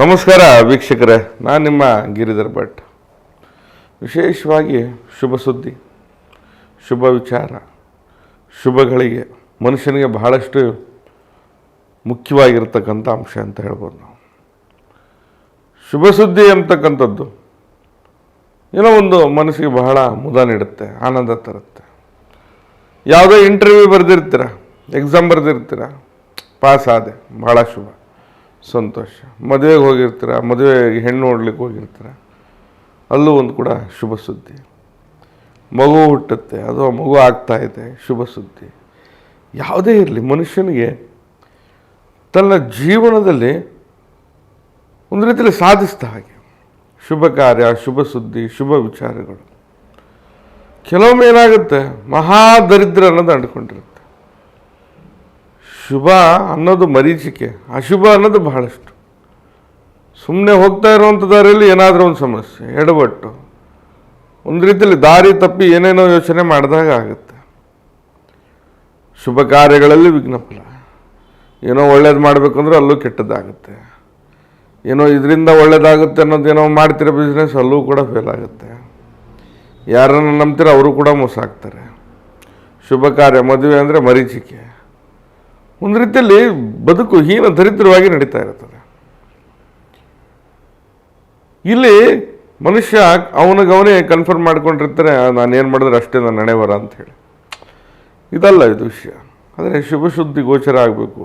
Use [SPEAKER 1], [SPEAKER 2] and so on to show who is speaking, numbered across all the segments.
[SPEAKER 1] ನಮಸ್ಕಾರ ವೀಕ್ಷಕರೇ, ನಾನು ನಿಮ್ಮ ಗಿರಿಧರ್ ಭಟ್. ವಿಶೇಷವಾಗಿ ಶುಭ ಸುದ್ದಿ, ಶುಭ ವಿಚಾರ, ಶುಭಗಳಿಗೆ ಮನುಷ್ಯನಿಗೆ ಬಹಳಷ್ಟು ಮುಖ್ಯವಾಗಿರ್ತಕ್ಕಂಥ ಅಂಶ ಅಂತ ಹೇಳ್ಬೋದು ನಾವು. ಶುಭ ಸುದ್ದಿ ಅಂತಕ್ಕಂಥದ್ದು ಏನೋ ಒಂದು ಮನಸ್ಸಿಗೆ ಬಹಳ ಮುದ ನೀಡುತ್ತೆ, ಆನಂದ ತರುತ್ತೆ. ಯಾವುದೋ ಇಂಟರ್ವ್ಯೂ ಬರೆದಿರ್ತೀರ ಎಕ್ಸಾಮ್ ಬರೆದಿರ್ತೀರ ಪಾಸ್ ಆದೆ ಭಾಳ ಶುಭ. ಸಂತೋಷ. ಮದುವೆಗೆ ಹೋಗಿರ್ತೀರ, ಮದುವೆಗೆ ಹೆಣ್ಣು ನೋಡ್ಲಿಕ್ಕೆ ಹೋಗಿರ್ತೀರ, ಅಲ್ಲೂ ಒಂದು ಕೂಡ ಶುಭ ಸುದ್ದಿ. ಮಗು ಹುಟ್ಟುತ್ತೆ ಅದು ಮಗು ಆಗ್ತಾ ಇದೆ, ಶುಭ ಸುದ್ದಿ. ಯಾವುದೇ ಇರಲಿ, ಮನುಷ್ಯನಿಗೆ ತನ್ನ ಜೀವನದಲ್ಲಿ ಒಂದು ರೀತಿಯಲ್ಲಿ ಸಾಧಿಸ್ತಾ ಹಾಗೆ. ಶುಭ ಕಾರ್ಯ, ಶುಭ ಸುದ್ದಿ, ಶುಭ ವಿಚಾರಗಳು. ಕೆಲವೊಮ್ಮೆ ಏನಾಗುತ್ತೆ, ಮಹಾ ದರಿದ್ರ ಅನ್ನೋದು ಅಂಡ್ಕೊಂಡಿರುತ್ತೆ ಶುಭ ಅನ್ನೋದು ಮರೀಚಿಕೆ. ಅಶುಭ ಅನ್ನೋದು ಬಹಳಷ್ಟು. ಸುಮ್ಮನೆ ಹೋಗ್ತಾ ಇರುವಂಥ ದಾರಿಯಲ್ಲಿ ಏನಾದರೂ ಒಂದು ಸಮಸ್ಯೆ, ಎಡವಟ್ಟು. ಒಂದು ರೀತಿಯಲ್ಲಿ ದಾರಿ ತಪ್ಪಿ ಏನೇನೋ ಯೋಚನೆ ಮಾಡಿದಾಗ ಆಗುತ್ತೆ. ಶುಭ ಕಾರ್ಯಗಳಲ್ಲಿ ವಿಘ್ನಫಲ. ಏನೋ ಒಳ್ಳೇದು ಮಾಡಬೇಕಂದ್ರೆ ಅಲ್ಲೂ ಕೆಟ್ಟದ್ದಾಗುತ್ತೆ ಏನೋ ಇದರಿಂದ ಒಳ್ಳೇದಾಗುತ್ತೆ ಅನ್ನೋದು ಏನೋ ಮಾಡ್ತಿರೋ ಬಿಸ್ನೆಸ್ ಅಲ್ಲೂ ಕೂಡ ಫೇಲ್ ಆಗುತ್ತೆ. ಯಾರನ್ನು ನಂಬ್ತೀರ ಅವರು ಕೂಡ ಮೋಸ ಆಗ್ತಾರೆ. ಶುಭ ಕಾರ್ಯ ಮದುವೆ ಅಂದರೆ ಮರೀಚಿಕೆ. ಒಂದು ರೀತಿಯಲ್ಲಿ ಬದುಕು ಹೀನ ದರಿದ್ರವಾಗಿ ನಡೀತಾ ಇರ್ತದೆ ಇಲ್ಲಿ ಮನುಷ್ಯ ಅವನಿಗವನೇ ಕನ್ಫರ್ಮ್ ಮಾಡ್ಕೊಂಡಿರ್ತಾರೆ ನಾನು ಏನು ಮಾಡಿದ್ರೆ ಅಷ್ಟೇ ನಾನು ನಡೆಯವರ ಬರ ಹೇಳಿ. ಇದಲ್ಲ ಇದು ವಿಷಯ. ಆದರೆ ಶುಭ ಶುದ್ಧಿ ಗೋಚರ ಆಗಬೇಕು,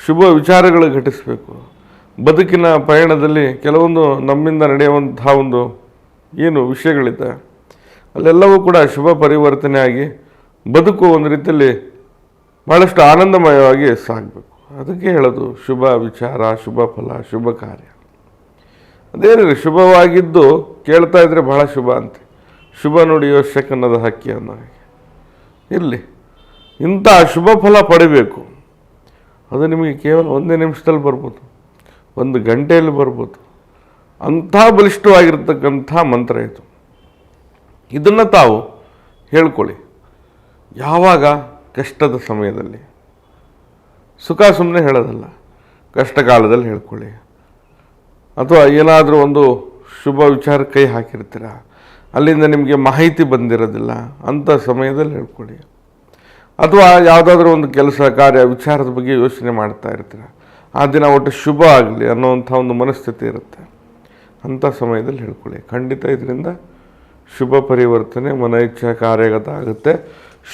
[SPEAKER 1] ಶುಭ ವಿಚಾರಗಳು ಘಟಿಸಬೇಕು. ಬದುಕಿನ ಪಯಣದಲ್ಲಿ ಕೆಲವೊಂದು ನಮ್ಮಿಂದ ನಡೆಯುವಂತಹ ಒಂದು ಏನು ವಿಷಯಗಳಿದೆ, ಅಲ್ಲೆಲ್ಲವೂ ಕೂಡ ಶುಭ ಪರಿವರ್ತನೆ ಆಗಿ ಬದುಕು ಒಂದು ರೀತಿಯಲ್ಲಿ ಭಾಳಷ್ಟು ಆನಂದಮಯವಾಗಿ ಸಾಗಬೇಕು. ಅದಕ್ಕೆ ಹೇಳೋದು ಶುಭ ವಿಚಾರ, ಶುಭ ಫಲ, ಶುಭ ಕಾರ್ಯ. ಅದೇನಿಲ್ಲ ಶುಭವಾಗಿದ್ದು ಕೇಳ್ತಾ ಇದ್ರೆ ಬಹಳ ಶುಭ ಅಂತೆ. ಶುಭ ನುಡಿಯೋ ಶಕನದ ಹಕ್ಕಿ ಅನ್ನೋ ಹಾಗೆ. ಇರಲಿ. ಇಂಥ ಶುಭ ಫಲ ಪಡಿಬೇಕು. ಅದು ನಿಮಗೆ ಕೇವಲ ಒಂದೇ ನಿಮಿಷದಲ್ಲಿ ಬರ್ಬೋದು. ಒಂದು ಗಂಟೆಯಲ್ಲಿ ಬರ್ಬೋದು. ಅಂಥ ಬಲಿಷ್ಠವಾಗಿರ್ತಕ್ಕಂಥ ಮಂತ್ರ ಇದು. ಇದನ್ನು ತಾವು ಹೇಳ್ಕೊಳ್ಳಿ. ಯಾವಾಗ? ಕಷ್ಟದ ಸಮಯದಲ್ಲಿ. ಸುಖ ಸುಮ್ಮನೆ ಹೇಳೋದಲ್ಲ, ಕಷ್ಟ ಕಾಲದಲ್ಲಿ ಹೇಳ್ಕೊಳ್ಳಿ. ಅಥವಾ ಏನಾದರೂ ಒಂದು ಶುಭ ವಿಚಾರ ಕೈ ಹಾಕಿರ್ತೀರ? ಅಲ್ಲಿಂದ ನಿಮಗೆ ಮಾಹಿತಿ ಬಂದಿರೋದಿಲ್ಲ ಅಂಥ ಸಮಯದಲ್ಲಿ ಹೇಳ್ಕೊಳ್ಳಿ. ಅಥವಾ ಯಾವುದಾದ್ರೂ ಒಂದು ಕೆಲಸ, ಕಾರ್ಯ, ವಿಚಾರದ ಬಗ್ಗೆ ಯೋಚನೆ ಮಾಡ್ತಾ ಇರ್ತೀರ? ಆ ದಿನ ಒಟ್ಟು ಶುಭ ಆಗಲಿ ಅನ್ನೋವಂಥ ಒಂದು ಮನಸ್ಥಿತಿ ಇರುತ್ತೆ. ಅಂಥ ಸಮಯದಲ್ಲಿ ಹೇಳ್ಕೊಳ್ಳಿ. ಖಂಡಿತ ಇದರಿಂದ ಶುಭ ಪರಿವರ್ತನೆ ಮನ ಇಚ್ಛಾ ಕಾರ್ಯಗತ ಆಗುತ್ತೆ.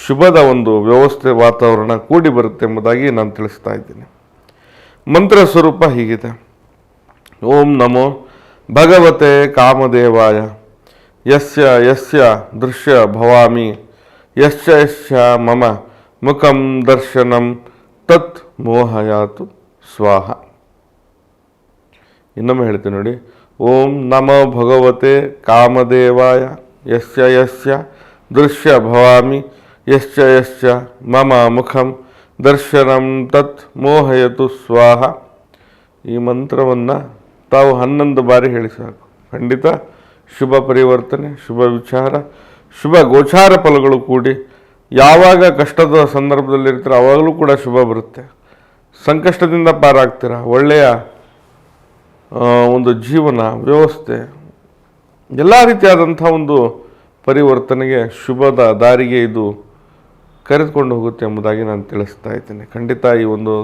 [SPEAKER 1] ಶುಭದ ಒಂದು ವ್ಯವಸ್ಥೆ ವಾತಾವರಣ ಕೂಡಿ ಬರುತ್ತೆ ಎಂಬುದಾಗಿ ನಾನು ತಿಳಿಸ್ತಾ ಇದ್ದೀನಿ. ಮಂತ್ರ ಸ್ವರೂಪ ಹೀಗಿದೆ. ಓಂ ನಮೋ ಭಗವತೆ ಕಾಮದೇವಾಯ. ಯಸ್ಯ ಯಸ್ಯ ದೃಶ್ಯ ಭವಾಮಿ. ಯಶ್ಚ ಯಶ್ಚ ಮಮ ಮುಖಂ ದರ್ಶನಂ ತತ್ ಮೋಹಯಾತು ಸ್ವಾಹ. ಇನ್ನೊಮ್ಮೆ ಹೇಳ್ತೀನಿ ನೋಡಿ. ಓಂ ನಮೋ ಭಗವತೆ ಕಾಮದೇವಾಯ. ಯಸ್ಯ ಯಸ್ಯ ದೃಶ್ಯ ಭವಾಮಿ. ಯಶ್ಚ ಯಶ್ಚ ಮಮ ಮುಖಂ ದರ್ಶನಂ ತತ್ ಮೋಹಯತು ಸ್ವಾಹ ಈ ಮಂತ್ರವನ್ನು ತಾವು ಹನ್ನೊಂದು ಬಾರಿ ಹೇಳಿ ಸಾಕು. ಖಂಡಿತ ಶುಭ ಪರಿವರ್ತನೆ, ಶುಭ ವಿಚಾರ, ಶುಭ ಗೋಚಾರ ಫಲಗಳು ಕೂಡಿ ಯಾವಾಗ ಕಷ್ಟದ ಸಂದರ್ಭದಲ್ಲಿ ಅವಾಗಲೂ ಕೂಡ ಶುಭ ಬರುತ್ತೆ. ಸಂಕಷ್ಟದಿಂದ ಪಾರಾಗ್ತೀರ? ಒಳ್ಳೆಯ ಒಂದು ಜೀವನ, ವ್ಯವಸ್ಥೆ, ಎಲ್ಲ ರೀತಿಯಾದಂಥ ಒಂದು ಪರಿವರ್ತನೆಗೆ ಶುಭದ ದಾರಿಗೆ ಇದು ಕರೆದುಕೊಂಡು ಹೋಗುತ್ತೆ ಎಂಬುದಾಗಿ ನಾನು ತಿಳಿಸ್ತಾ ಇದ್ದೇನೆ. ಖಂಡಿತ ಈ ಒಂದು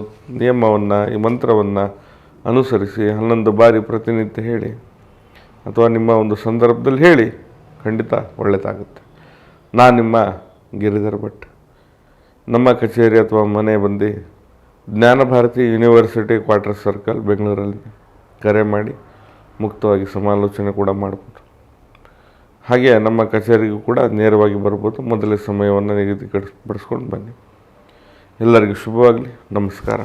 [SPEAKER 1] ನಿಯಮವನ್ನು, ಈ ಮಂತ್ರವನ್ನು ಅನುಸರಿಸಿ ಹನ್ನೊಂದು ಬಾರಿ ಪ್ರತಿನಿತ್ಯ ಹೇಳಿ ಅಥವಾ ನಿಮ್ಮ ಒಂದು ಸಂದರ್ಭದಲ್ಲಿ ಹೇಳಿ ಖಂಡಿತ ಒಳ್ಳೆಯದಾಗುತ್ತೆ. ನಾನು ನಿಮ್ಮ ಗಿರಿಧರ ಭಟ್. ನಮ್ಮ ಕಚೇರಿ ಅಥವಾ ಮನೆ ಬಂದು ಜ್ಞಾನಭಾರತಿ ಯೂನಿವರ್ಸಿಟಿ ಕ್ವಾರ್ಟರ್ ಸರ್ಕಲ್ ಬೆಂಗಳೂರಲ್ಲಿ ಕರೆ ಮಾಡಿ ಮುಕ್ತವಾಗಿ ಸಮಾಲೋಚನೆ ಕೂಡ ಮಾಡ್ಬೋದು ಹಾಗೆ ನಮ್ಮ ಕಚೇರಿಗೂ ಕೂಡ ನೇರವಾಗಿ ಬರ್ಬೋದು. ಮೊದಲೇ ಸಮಯವನ್ನು ನಿಗದಿಪಡಿಸ್ಕೊಂಡು ಬನ್ನಿ. ಎಲ್ಲರಿಗೂ ಶುಭವಾಗಲಿ. ನಮಸ್ಕಾರ.